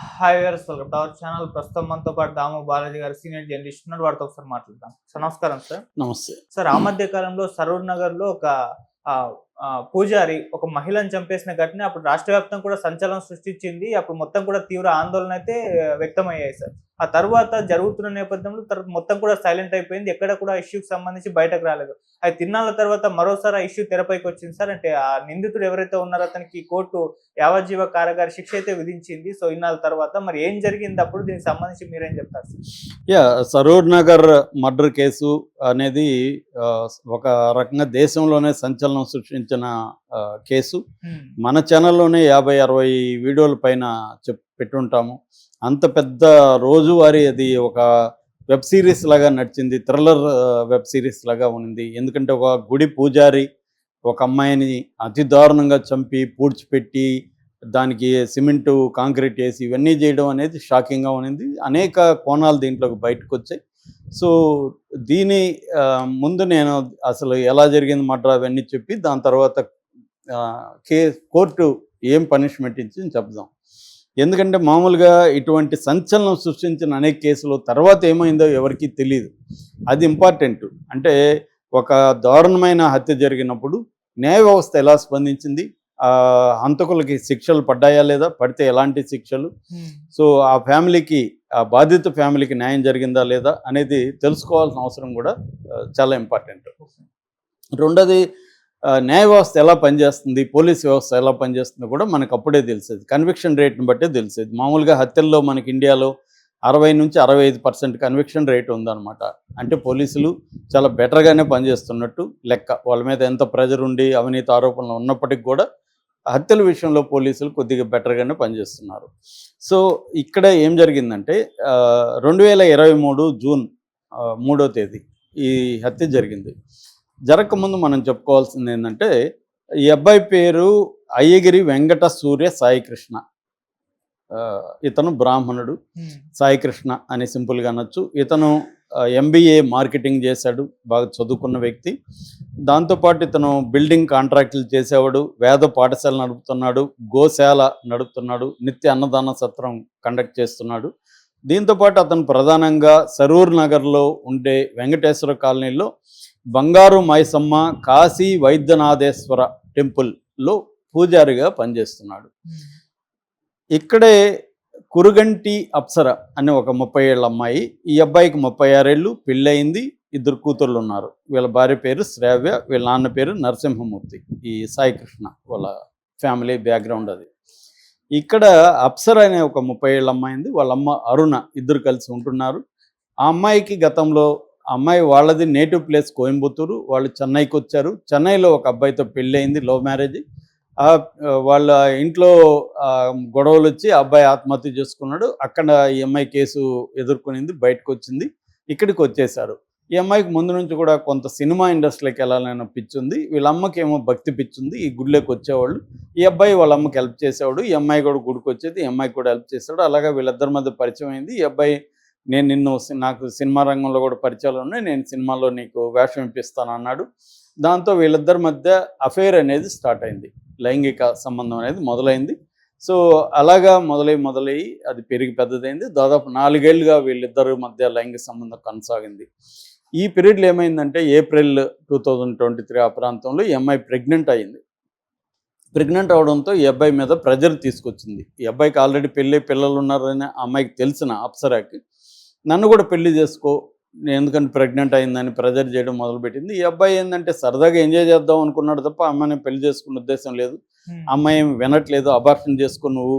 Hi గారు welcome to our channel ప్రస్తుతం మనతో పాటు దాము బాలాజీ గారు సీనియర్ జర్నలిస్ట్ ఉన్నారు వారితో ఒకసారి మాట్లాడదాం. సార్ నమస్కారం సార్ నమస్తే. సార్ ఆ మధ్య కాలంలో సరూర్ నగర్లో ఒక పూజారి ఒక మహిళను చంపేసిన ఘటన అప్పుడు రాష్ట్ర వ్యాప్తం కూడా సంచలనం సృష్టించింది. అప్పుడు మొత్తం కూడా తీవ్ర ఆందోళన అయితే వ్యక్తమయ్యాయి సార్ ఆ తర్వాత జరుగుతున్న నేపథ్యంలో తర్వాత మొత్తం కూడా సైలెంట్ అయిపోయింది. ఎక్కడ కూడా ఇష్యూకి సంబంధించి బయటకు రాలేదు. అది తిన్నాళ్ళ తర్వాత మరోసారి ఆ ఇష్యూ తెరపైకి వచ్చింది సార్. అంటే ఆ నిందితుడు ఎవరైతే ఉన్నారో అతనికి కోర్టు యావజ్జీవ కారాగార శిక్ష అయితే విధించింది. సో ఇన్నాళ్ళ తర్వాత మరి ఏం జరిగింది అప్పుడు? దీనికి సంబంధించి మీరేం చెప్తారు sir? Yeah Saroor Nagar murder case అనేది ఆ, ఒక రకంగా దేశంలోనే సంచలనం సృష్టించిన ఆ, కేసు. మన ఛానల్లోనే యాభై అరవై వీడియోల పైన చెప్ పెట్టుంటాము. అంత పెద్ద రోజువారీ అది ఒక వెబ్ సిరీస్ లాగా నడిచింది. థ్రిల్లర్ వెబ్ సిరీస్ లాగా ఉన్నింది. ఎందుకంటే ఒక గుడి పూజారి ఒక అమ్మాయిని అతి దారుణంగా చంపి పూడ్చిపెట్టి దానికి సిమెంటు కాంక్రీట్ వేసి ఇవన్నీ చేయడం అనేది షాకింగ్గా ఉన్నింది. అనేక కోణాలు దీంట్లోకి బయటకు వచ్చాయి సో దీని ముందు నేను అసలు ఎలా జరిగింది మడ్రా అవన్నీ చెప్పి దాని తర్వాత కే కోర్టు ఏం పనిష్మెంట్ ఇచ్చింది చెప్దాం. ఎందుకంటే మామూలుగా ఇటువంటి సంచలనం సృష్టించిన అనేక కేసులు తర్వాత ఏమైందో ఎవరికీ తెలియదు అది ఇంపార్టెంట్. అంటే ఒక దారుణమైన హత్య జరిగినప్పుడు న్యాయ వ్యవస్థ ఎలా స్పందించింది? ఆ హంతకులకి శిక్షలు పడ్డాయా లేదా? పడితే ఎలాంటి శిక్షలు? సో ఆ ఫ్యామిలీకి ఆ బాధిత ఫ్యామిలీకి న్యాయం జరిగిందా లేదా అనేది తెలుసుకోవాల్సిన అవసరం కూడా చాలా ఇంపార్టెంట్. రెండోది న్యాయ వ్యవస్థ ఎలా పనిచేస్తుంది పోలీస్ వ్యవస్థ ఎలా పనిచేస్తుందో కూడా మనకు అప్పుడే తెలిసేది. కన్విక్షన్ రేట్ని బట్టే తెలిసేది. మామూలుగా హత్యల్లో మనకి ఇండియాలో అరవై నుంచి అరవై ఐదు పర్సెంట్ కన్విక్షన్ రేట్ ఉందన్నమాట. అంటే పోలీసులు చాలా బెటర్గానే పనిచేస్తున్నట్టు లెక్క. వాళ్ళ మీద ఎంత ప్రెజర్ ఉండి అవినీతి ఆరోపణలు ఉన్నప్పటికీ కూడా హత్యల విషయంలో పోలీసులు కొద్దిగా బెటర్గానే పనిచేస్తున్నారు. సో ఇక్కడ ఏం జరిగిందంటే రెండు వేల ఇరవై మూడు జూన్ మూడో తేదీ ఈ హత్య జరిగింది. జరగకముందు మనం చెప్పుకోవాల్సింది ఏంటంటే ఈ అబ్బాయి పేరు అయ్యగిరి వెంకట సూర్య సాయికృష్ణ. ఇతను బ్రాహ్మణుడు సాయికృష్ణ అని సింపుల్గా అనొచ్చు. ఇతను ఎంబీఏ మార్కెటింగ్ చేశాడు బాగా చదువుకున్న వ్యక్తి. దాంతోపాటు ఇతను బిల్డింగ్ కాంట్రాక్టులు చేసేవాడు వేద పాఠశాల నడుపుతున్నాడు గోశాల నడుపుతున్నాడు నిత్య అన్నదాన సత్రం కండక్ట్ చేస్తున్నాడు. దీంతోపాటు అతను ప్రధానంగా సరూర్ నగర్లో ఉండే వెంకటేశ్వర కాలనీలో బంగారు మైసమ్మ కాశీ వైద్యనాథేశ్వర టెంపుల్లో పూజారిగా పనిచేస్తున్నాడు. ఇక్కడే కురుగంటి అప్సర అనే ఒక ముప్పై ఏళ్ళ అమ్మాయి ఈ అబ్బాయికి ముప్పై ఆరేళ్ళు పెళ్ళయింది ఇద్దరు కూతుర్లు ఉన్నారు వీళ్ళ భార్య పేరు శ్రావ్య వీళ్ళ నాన్న పేరు నరసింహమూర్తి ఈ సాయికృష్ణ వాళ్ళ ఫ్యామిలీ బ్యాక్గ్రౌండ్ అది. ఇక్కడ అప్సర అనే ఒక ముప్పై ఏళ్ళ అమ్మాయి ఉంది వాళ్ళ అమ్మ అరుణ ఇద్దరు కలిసి ఉంటున్నారు. ఆ అమ్మాయికి గతంలో అమ్మాయి వాళ్ళది నేటివ్ ప్లేస్ కోయంబత్తూరు. వాళ్ళు చెన్నైకి వచ్చారు. చెన్నైలో ఒక అబ్బాయితో పెళ్ళయింది లవ్ మ్యారేజ్. వాళ్ళ ఇంట్లో గొడవలు వచ్చి ఆ అబ్బాయి ఆత్మహత్య చేసుకున్నాడు. అక్కడ ఈ అమ్మాయి కేసు ఎదుర్కొనింది బయటకు వచ్చింది ఇక్కడికి వచ్చేసారు ఈ అమ్మాయికి ముందు నుంచి కూడా కొంత సినిమా ఇండస్ట్రీకి వెళ్ళాలనే పిచ్చి ఉంది. వీళ్ళ అమ్మకి ఏమో భక్తి పిచ్చి ఉంది. ఈ గుడిలోకి వచ్చేవాళ్ళు. ఈ అబ్బాయి వాళ్ళ అమ్మకి హెల్ప్ చేసేవాడు. ఈ అమ్మాయి కూడా గుడికి వచ్చేది. ఈ అమ్మాయికి కూడా హెల్ప్ చేశాడు అలాగే వీళ్ళిద్దరి మధ్య పరిచయం అయింది. ఈ అబ్బాయి నేను నిన్ను నాకు సినిమా రంగంలో కూడా పరిచయాలు ఉన్నాయి. నేను సినిమాలో నీకు వేషం ఇప్పిస్తాను అన్నాడు. దాంతో వీళ్ళిద్దరి మధ్య అఫేర్ అనేది స్టార్ట్ అయింది. లైంగిక సంబంధం అనేది మొదలైంది. సో అలాగా మొదలై మొదలై అది పెరిగి పెద్దదైంది. దాదాపు నాలుగేళ్ళుగా వీళ్ళిద్దరి మధ్య లైంగిక సంబంధం కొనసాగింది. ఈ పీరియడ్లో ఏమైందంటే April two thousand twenty three ఆ ప్రాంతంలో ఈ అమ్మాయి ప్రెగ్నెంట్ అయింది ప్రెగ్నెంట్ అవడంతో ఈ అబ్బాయి మీద ప్రెజర్ తీసుకొచ్చింది. ఈ అబ్బాయికి ఆల్రెడీ పెళ్ళి పిల్లలు ఉన్నారని అమ్మాయికి తెలిసిన అప్సరాకి నన్ను కూడా పెళ్ళి చేసుకో నేను ఎందుకంటే ప్రెగ్నెంట్ అయిందని ప్రెజర్ చేయడం మొదలుపెట్టింది. ఈ అబ్బాయి ఏంటంటే సరదాగా ఎంజాయ్ చేద్దాం అనుకున్నాడు తప్ప అమ్మాయిని పెళ్ళి చేసుకునే ఉద్దేశం లేదు. అమ్మాయి ఏం వినట్లేదు అబార్షన్ చేసుకో నువ్వు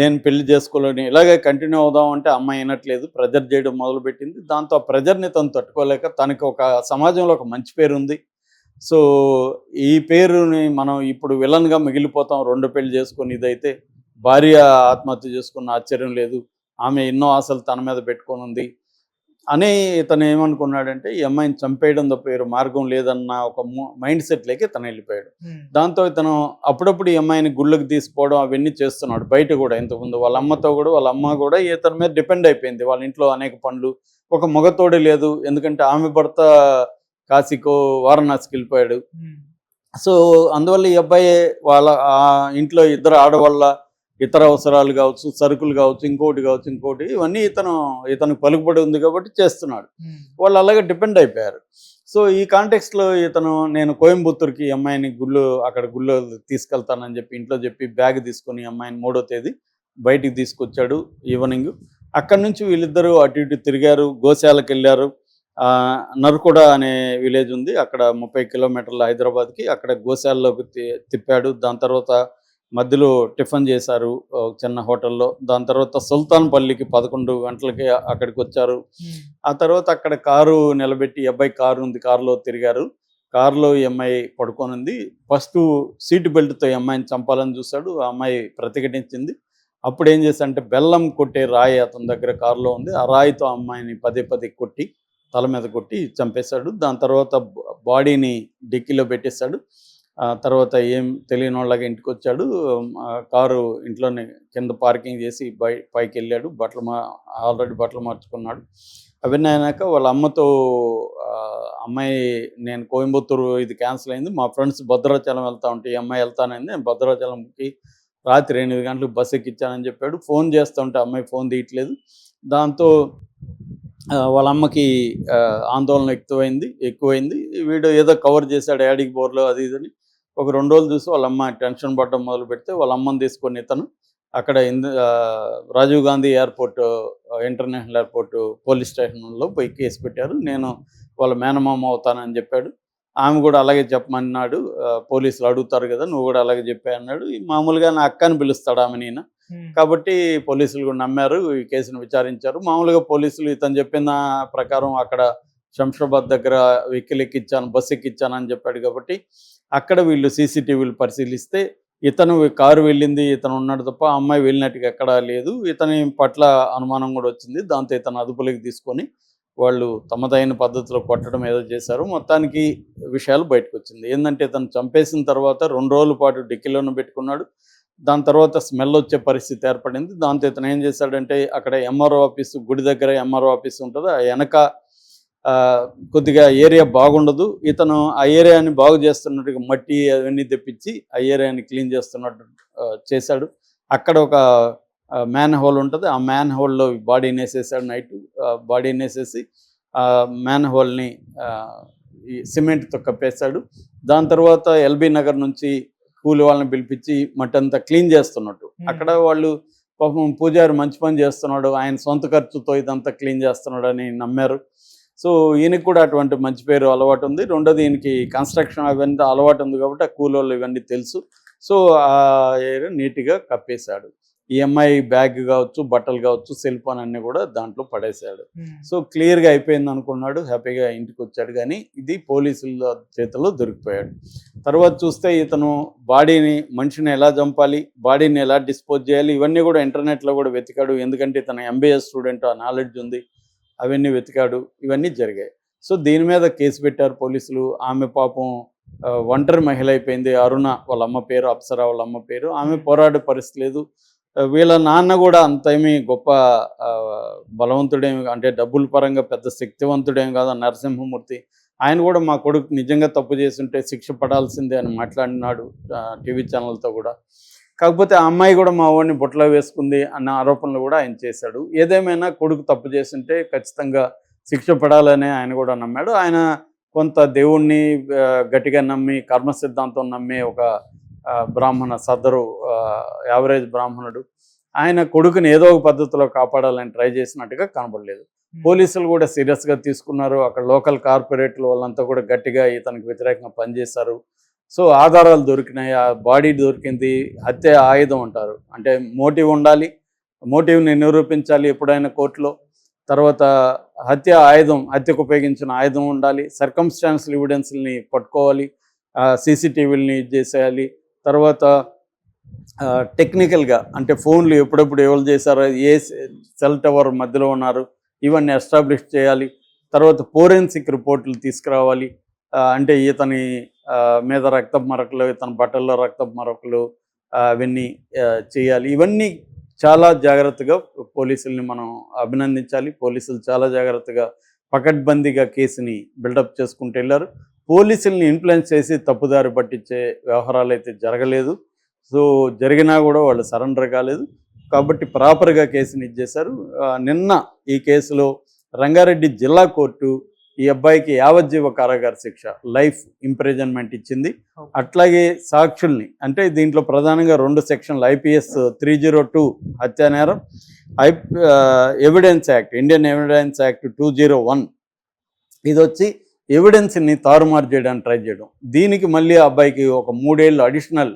నేను పెళ్ళి చేసుకోలేని ఇలాగే కంటిన్యూ అవుదాం అంటే అమ్మాయి వినట్లేదు ప్రెజర్ చేయడం మొదలుపెట్టింది. దాంతో ఆ ప్రెజర్ని తను తట్టుకోలేక తనకి ఒక సమాజంలో ఒక మంచి పేరు ఉంది. సో ఈ పేరుని మనం ఇప్పుడు విలన్గా మిగిలిపోతాం రెండు పెళ్ళి చేసుకొని ఇదైతే భార్య ఆత్మహత్య చేసుకున్న ఆశ్చర్యం లేదు. ఆమె ఎన్నో ఆశలు తన మీద పెట్టుకొని ఉంది. అని ఇతను ఏమనుకున్నాడంటే ఈ అమ్మాయిని చంపేయడం తప్ప వేరే మార్గం లేదన్న ఒక మైండ్ సెట్లోకి తను వెళ్ళిపోయాడు. దాంతో ఇతను అప్పుడప్పుడు ఈ అమ్మాయిని గుళ్ళకి తీసుకోవడం అవన్నీ చేస్తున్నాడు బయట కూడా. ఇంతకుముందు వాళ్ళ అమ్మతో కూడా వాళ్ళ అమ్మ కూడా ఇతని మీద డిపెండ్ అయిపోయింది. వాళ్ళ ఇంట్లో అనేక పనులు. ఒక మగతోడే లేదు. ఎందుకంటే ఆమె భర్త కాశీకో వారణాసికి వెళ్ళిపోయాడు. సో అందువల్ల ఈ అబ్బాయి వాళ్ళ ఆ ఇంట్లో ఇద్దరు ఆడవాళ్ళ ఇతర అవసరాలు కావచ్చు సరుకులు కావచ్చు ఇంకోటి కావచ్చు ఇంకోటి ఇవన్నీ ఇతను ఇతను పలుకుబడి ఉంది కాబట్టి చేస్తున్నాడు. వాళ్ళు అలాగే డిపెండ్ అయిపోయారు. సో ఈ కాంటెక్స్లో ఇతను నేను కోయంబత్తూరుకి అమ్మాయిని గుళ్ళు అక్కడ గుళ్ళు తీసుకెళ్తానని చెప్పి ఇంట్లో చెప్పి బ్యాగ్ తీసుకొని అమ్మాయిని మూడో తేదీ బయటికి తీసుకొచ్చాడు ఈవినింగ్. అక్కడి నుంచి వీళ్ళిద్దరూ అటు ఇటు తిరిగారు గోశాలకు వెళ్ళారు. ఆ, నరుకుడ అనే విలేజ్ ఉంది. అక్కడ ముప్పై కిలోమీటర్ల హైదరాబాద్కి అక్కడ గోశాలలోకి తి- తిప్పాడు. దాని తర్వాత మధ్యలో టిఫిన్ చేశారు చిన్న హోటల్లో. దాని తర్వాత సుల్తాన్పల్లికి పదకొండు గంటలకి అక్కడికి వచ్చారు. ఆ తర్వాత అక్కడ కారు నిలబెట్టి అబ్బాయి కారు ఉంది కారులో తిరిగారు. కారులో ఈ అమ్మాయి పడుకొని ఉంది ఫస్ట్ సీట్ బెల్ట్తో ఈ అమ్మాయిని చంపాలని చూశాడు. ఆ అమ్మాయి ప్రతిఘటించింది. అప్పుడు ఏం చేశాడంటే బెల్లం కొట్టే రాయి అతని దగ్గర కారులో ఉంది. ఆ రాయితో అమ్మాయిని పదే పదే కొట్టి తల మీద కొట్టి చంపేశాడు. దాని తర్వాత బాడీని డిక్కీలో పెట్టేశాడు. తర్వాత ఏం తెలియని వాళ్ళగా ఇంటికి వచ్చాడు కారు ఇంట్లోనే కింద పార్కింగ్ చేసి బై పైకి వెళ్ళాడు బట్టలు మా ఆల్రెడీ బట్టలు మార్చుకున్నాడు. అవన్నీ అయినాక వాళ్ళ అమ్మతో అమ్మాయి నేను కోయంబత్తూరు ఇది క్యాన్సిల్ అయింది. మా ఫ్రెండ్స్ భద్రాచలం వెళ్తా ఉంటే ఈ అమ్మాయి వెళ్తానని నేను భద్రాచలంకి రాత్రి ఎనిమిది గంటలకు బస్ ఎక్కించానని చెప్పాడు. ఫోన్ చేస్తూ ఉంటే అమ్మాయి ఫోన్ తీయట్లేదు. దాంతో వాళ్ళ అమ్మకి ఆందోళన ఎక్కువైంది ఎక్కువైంది. వీడు ఏదో కవర్ చేశాడు యాడికి బోర్లో అది ఇదని. ఒక రెండు రోజులు చూసి వాళ్ళ అమ్మ టెన్షన్ పడడం మొదలు పెడితే వాళ్ళ అమ్మని తీసుకొని ఇతను అక్కడ Rajiv Gandhi airport international airport police స్టేషన్లో పోయి కేసు పెట్టారు. నేను వాళ్ళ మేనమామ అవుతానని చెప్పాడు. ఆమె కూడా అలాగే చెప్పమన్నాడు. పోలీసులు అడుగుతారు కదా నువ్వు కూడా అలాగే చెప్పా అన్నాడు. మామూలుగా నా అక్కని పిలుస్తాడు ఆమె నేను. కాబట్టి పోలీసులు కూడా నమ్మారు ఈ కేసును విచారించారు. మామూలుగా పోలీసులు ఇతను చెప్పిన ప్రకారం అక్కడ శంషాబాద్ దగ్గర వెహికల్ ఎక్కిచ్చాను బస్సు ఎక్కిచ్చాను అని చెప్పాడు కాబట్టి అక్కడ వీళ్ళు సీసీటీవీలు పరిశీలిస్తే ఇతను కారు వెళ్ళింది ఇతను ఉన్నాడు తప్ప అమ్మాయి వెళ్ళినట్టుగా ఎక్కడా లేదు. ఇతని పట్ల అనుమానం కూడా వచ్చింది. దాంతో ఇతను అదుపులోకి తీసుకొని వాళ్ళు తమదైన పద్ధతిలో కొట్టడం ఏదో చేశారు. మొత్తానికి విషయాలు బయటకు వచ్చింది. ఏంటంటే ఇతను చంపేసిన తర్వాత రెండు రోజుల పాటు డిక్కీలోనే పెట్టుకున్నాడు. దాని తర్వాత స్మెల్ వచ్చే పరిస్థితి ఏర్పడింది. దాంతో ఇతను ఏం చేశాడంటే అక్కడ ఎంఆర్ఓ ఆఫీస్ గుడి దగ్గర ఎంఆర్ఓ ఆఫీస్ ఉంటుంది. ఆ వెనక కొద్దిగా ఏరియా బాగుండదు. ఇతను ఆ ఏరియాని బాగు చేస్తున్నట్టుగా మట్టి అవన్నీ తెప్పించి ఆ ఏరియాని క్లీన్ చేస్తున్నట్టు చేశాడు. అక్కడ ఒక మ్యాన్ హోల్ ఉంటుంది. ఆ మ్యాన్ హోల్లో బాడీని వేసేసాడు నైట్. బాడీని వేసేసి ఆ మ్యాన్ హోల్ని ఈ సిమెంట్తో కప్పేశాడు. దాని తర్వాత ఎల్బీ నగర్ నుంచి కూలి వాళ్ళని పిలిపించి మట్టి అంతా క్లీన్ చేస్తున్నట్టు. అక్కడ వాళ్ళు పాపం పూజారి మంచి పని చేస్తున్నాడు. ఆయన సొంత ఖర్చుతో ఇదంతా క్లీన్ చేస్తున్నాడు అని నమ్మారు. సో ఈయనకి కూడా అటువంటి మంచి పేరు అలవాటు ఉంది. రెండోది ఈయనకి కన్స్ట్రక్షన్ అవన్నీ అలవాటు ఉంది కాబట్టి ఆ కూలోళ్ళు ఇవన్నీ తెలుసు. సో ఆ ఏరియా నీట్గా కప్పేశాడు. ఈ అమ్మాయి బ్యాగ్ కావచ్చు బట్టలు కావచ్చు సెల్ ఫోన్ అన్నీ కూడా దాంట్లో పడేశాడు. సో క్లియర్గా అయిపోయింది అనుకున్నాడు హ్యాపీగా ఇంటికి వచ్చాడు కానీ ఇది పోలీసుల చేతిలో దొరికిపోయాడు. తర్వాత చూస్తే ఇతను బాడీని మనిషిని ఎలా చంపాలి బాడీని ఎలా డిస్పోజ్ చేయాలి ఇవన్నీ కూడా ఇంటర్నెట్లో కూడా వెతికాడు. ఎందుకంటే ఇతను ఎంబీఎస్ స్టూడెంట్ ఆ నాలెడ్జ్ ఉంది. అవన్నీ వెతికాడు ఇవన్నీ జరిగాయి. సో దీని మీద కేసు పెట్టారు పోలీసులు. ఆమె పాపం ఒంటరి మహిళ అయిపోయింది. అరుణ వాళ్ళ అమ్మ పేరు అప్సరా వాళ్ళ అమ్మ పేరు. ఆమె పోరాడే పరిస్థితి లేదు. వీళ్ళ నాన్న కూడా అంతేమీ గొప్ప బలవంతుడేమి అంటే డబ్బుల పరంగా పెద్ద శక్తివంతుడేం కాదు నరసింహమూర్తి. ఆయన కూడా మా కొడుకు నిజంగా తప్పు చేస్తుంటే శిక్ష పడాల్సిందే అని మాట్లాడినాడు టీవీ ఛానల్తో కూడా. కాకపోతే ఆ అమ్మాయి కూడా మా వాడిని బుట్టలో వేసుకుంది అన్న ఆరోపణలు కూడా ఆయన చేశాడు. ఏదేమైనా కొడుకు తప్పు చేస్తుంటే ఖచ్చితంగా శిక్ష పడాలని ఆయన కూడా నమ్మాడు. ఆయన కొంత దేవుణ్ణి గట్టిగా నమ్మి కర్మ సిద్ధాంతం నమ్మే ఒక బ్రాహ్మణ సదరు యావరేజ్ బ్రాహ్మణుడు. ఆయన కొడుకుని ఏదో ఒక పద్ధతిలో కాపాడాలని ట్రై చేసినట్టుగా కనబడలేదు. పోలీసులు కూడా సీరియస్గా తీసుకున్నారు. అక్కడ లోకల్ కార్పొరేట్లు వాళ్ళంతా కూడా గట్టిగా ఇతనికి వ్యతిరేకంగా పనిచేశారు. సో ఆధారాలు దొరికినాయి ఆ బాడీ దొరికింది హత్య ఆయుధం అంటారు. అంటే మోటివ్ ఉండాలి మోటివ్ని నిరూపించాలి ఎప్పుడైనా కోర్టులో. తర్వాత హత్య ఆయుధం హత్యకు ఉపయోగించిన ఆయుధం ఉండాలి సర్కమ్స్టాన్షియల్ ఎవిడెన్స్ని పట్టుకోవాలి సీసీటీవీలని ఇది చేసేయాలి. తర్వాత టెక్నికల్గా అంటే ఫోన్లు ఎప్పుడెప్పుడు ఎవరు చేశారో ఏ సెల్ టవర్ మధ్యలో ఉన్నారు ఇవన్నీ ఎస్టాబ్లిష్ చేయాలి. తర్వాత ఫోరెన్సిక్ రిపోర్ట్లు తీసుకురావాలి. అంటే ఇతని మీద రక్తం మరకలు తన బట్టల్లో రక్తపు మరకలు అవన్నీ చేయాలి. ఇవన్నీ చాలా జాగ్రత్తగా పోలీసుల్ని మనం అభినందించాలి. పోలీసులు చాలా జాగ్రత్తగా పకడ్బందీగా కేసుని బిల్డప్ చేసుకుంటూ వెళ్ళారు. పోలీసుల్ని ఇన్ఫ్లుయెన్స్ చేసి తప్పుదారి పట్టించే వ్యవహారాలు అయితే జరగలేదు. సో జరిగినా కూడా వాళ్ళు సరెండర్ కాలేదు. కాబట్టి ప్రాపర్గా కేసుని ఇచ్చేశారు. నిన్న ఈ కేసులో రంగారెడ్డి జిల్లా కోర్టు ఈ అబ్బాయికి యావజ్జీవ కారాగార శిక్ష లైఫ్ ఇంప్రిజన్మెంట్ ఇచ్చింది. అట్లాగే సాక్షుల్ని అంటే దీంట్లో ప్రధానంగా రెండు సెక్షన్లు ఐపీఎస్ త్రీ జీరో టూ హత్యా నేరం I evidence act Indian evidence act two zero one. ఇది వచ్చి ఎవిడెన్స్ని తారుమారు చేయడానికి ట్రై చేయడం. దీనికి మళ్ళీ ఆ అబ్బాయికి ఒక మూడేళ్ళు అడిషనల్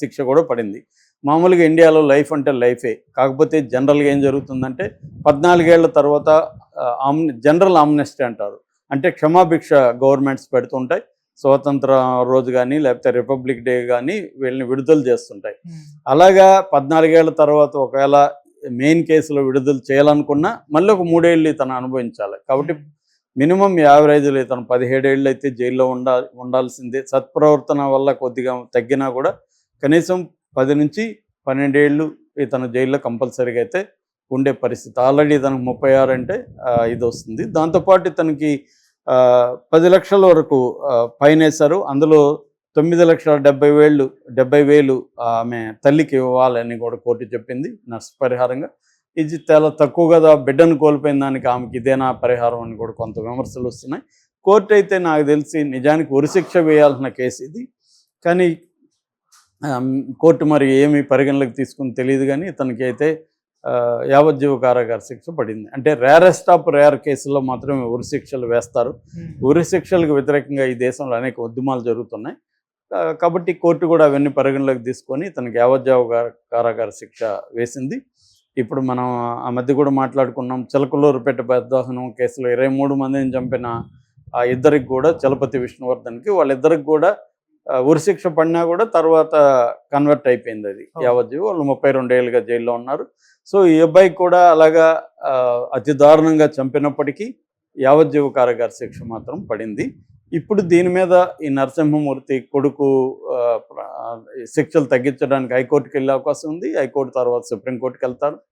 శిక్ష కూడా పడింది. మామూలుగా ఇండియాలో లైఫ్ అంటే లైఫే. కాకపోతే జనరల్గా ఏం జరుగుతుందంటే పద్నాలుగేళ్ళ తర్వాత ఆమ్ జనరల్ ఆమ్నెస్టీ అంటారు. అంటే క్షమాభిక్ష గవర్నమెంట్స్ పెడుతుంటాయి స్వాతంత్ర రోజు కానీ లేకపోతే రిపబ్లిక్ డే కానీ వీళ్ళని విడుదల చేస్తుంటాయి. అలాగా పద్నాలుగేళ్ళ తర్వాత ఒకవేళ మెయిన్ కేసులో విడుదల చేయాలనుకున్నా మళ్ళీ ఒక మూడేళ్ళు ఇతను అనుభవించాలి. కాబట్టి మినిమం యావరేజ్లో ఇతను పదిహేడేళ్ళు అయితే జైల్లో ఉండా ఉండాల్సిందే. సత్ప్రవర్తన వల్ల కొద్దిగా తగ్గినా కూడా కనీసం పది నుంచి పన్నెండేళ్ళు ఇతను జైల్లో కంపల్సరీగా అయితే ఉండే పరిస్థితి. ఆల్రెడీ ఇతనికి ముప్పై ఆరు అంటే ఇది వస్తుంది. దాంతోపాటు ఇతనికి పది లక్షల వరకు ఆ, వేశారు అందులో తొమ్మిది లక్షల డెబ్బై వేలు డెబ్బై వేలు ఆమె తల్లికి ఇవ్వాలని కూడా కోర్టు చెప్పింది నష్టపరిహారంగా ఇది చాలా తక్కువ కదా బిడ్డను కోల్పోయిన దానికి ఆమెకి ఇదేనా పరిహారం అని కూడా కొంత విమర్శలు వస్తున్నాయి. కోర్టు అయితే నాకు తెలిసి నిజానికి ఉరిశిక్ష వేయాల్సిన కేసు ఇది. కానీ కోర్టు మరి ఏమి పరిగణలోకి తీసుకుని తెలియదు కానీ ఇతనికి అయితే యావజ్జీవ కారాగార శిక్ష పడింది. అంటే రేరెస్ట్ ఆఫ్ రేర్ కేసుల్లో మాత్రమే ఉరి శిక్షలు వేస్తారు. ఉరి శిక్షలకు వ్యతిరేకంగా ఈ దేశంలో అనేక ఉద్యమాలు జరుగుతున్నాయి. కాబట్టి కోర్టు కూడా అవన్నీ పరిగణలోకి తీసుకొని తనకి యావజ్జీవ కారాగార శిక్ష వేసింది. ఇప్పుడు మనం ఆ మధ్య కూడా మాట్లాడుకున్నాం. చిలకలూరుపేట పెద్దహనం కేసులో ఇరవై మూడు మందిని చంపిన ఆ ఇద్దరికి కూడా చలపతి విష్ణువర్ధన్కి వాళ్ళిద్దరికి కూడా ఉరిశిక్ష పడినా కూడా తర్వాత కన్వర్ట్ అయిపోయింది అది. యావజ్జీవ వాళ్ళు ముప్పై రెండేళ్ళుగా జైల్లో ఉన్నారు. సో ఈ అబ్బాయికి కూడా అలాగా అతి దారుణంగా చంపినప్పటికీ యావజ్జీవ కారాగార శిక్ష మాత్రం పడింది. ఇప్పుడు దీని మీద ఈ నరసింహమూర్తి కొడుకు శిక్షలు తగ్గించడానికి హైకోర్టుకి వెళ్ళే అవకాశం ఉంది. హైకోర్టు తర్వాత సుప్రీంకోర్టుకి వెళ్తారు